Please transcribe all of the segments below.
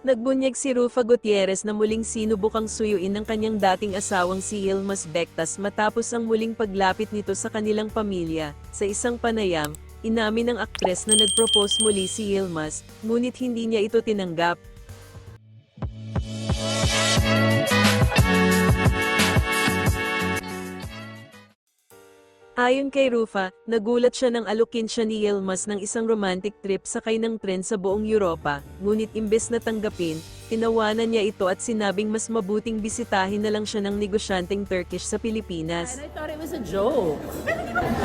Nagbunyag si Rufa Gutierrez na muling sinubukang suyuin ng kanyang dating asawang si Yilmaz Bectas matapos ang muling paglapit nito sa kanilang pamilya. Sa isang panayam, inamin ng aktres na nagpropose muli si Yilmaz, ngunit hindi niya ito tinanggap. Ayon kay Rufa, nagulat siya nang alukin siya ni Yilmaz ng isang romantic trip sakay ng tren sa buong Europa, ngunit imbes na tanggapin, tinawanan niya ito at sinabing mas mabuting bisitahin na lang siya ng negosyanteng Turkish sa Pilipinas. And I thought it was a joke.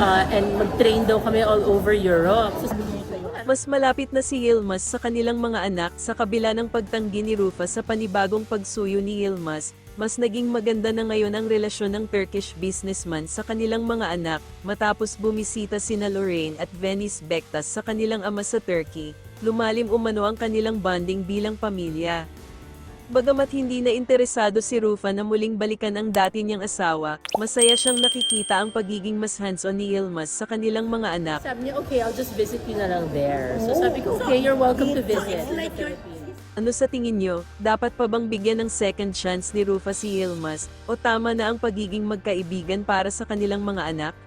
Uh, and mag-train daw kami all over Europe. So, Mas malapit na si Yilmaz sa kanilang mga anak sa kabila ng pagtanggi ni Rufa sa panibagong pagsuyo ni Yilmaz, mas naging maganda na ngayon ang relasyon ng Turkish businessman sa kanilang mga anak matapos bumisita sina Lorraine at Venice Bektas sa kanilang ama sa Turkey. Lumalim umano ang kanilang bonding bilang pamilya. Bagamat hindi na interesado si Rufa na muling balikan ang dati niyang asawa, masaya siyang nakikita ang pagiging mas hands-on ni Yilmaz sa kanilang mga anak sabi niya, okay, I'll just visit you na lang there. So sabi ko, okay, you're welcome to visit in the Philippines. Ano sa tingin nyo, dapat pa bang bigyan ng second chance ni Rufa si Yilmaz, o tama na ang pagiging magkaibigan para sa kanilang mga anak?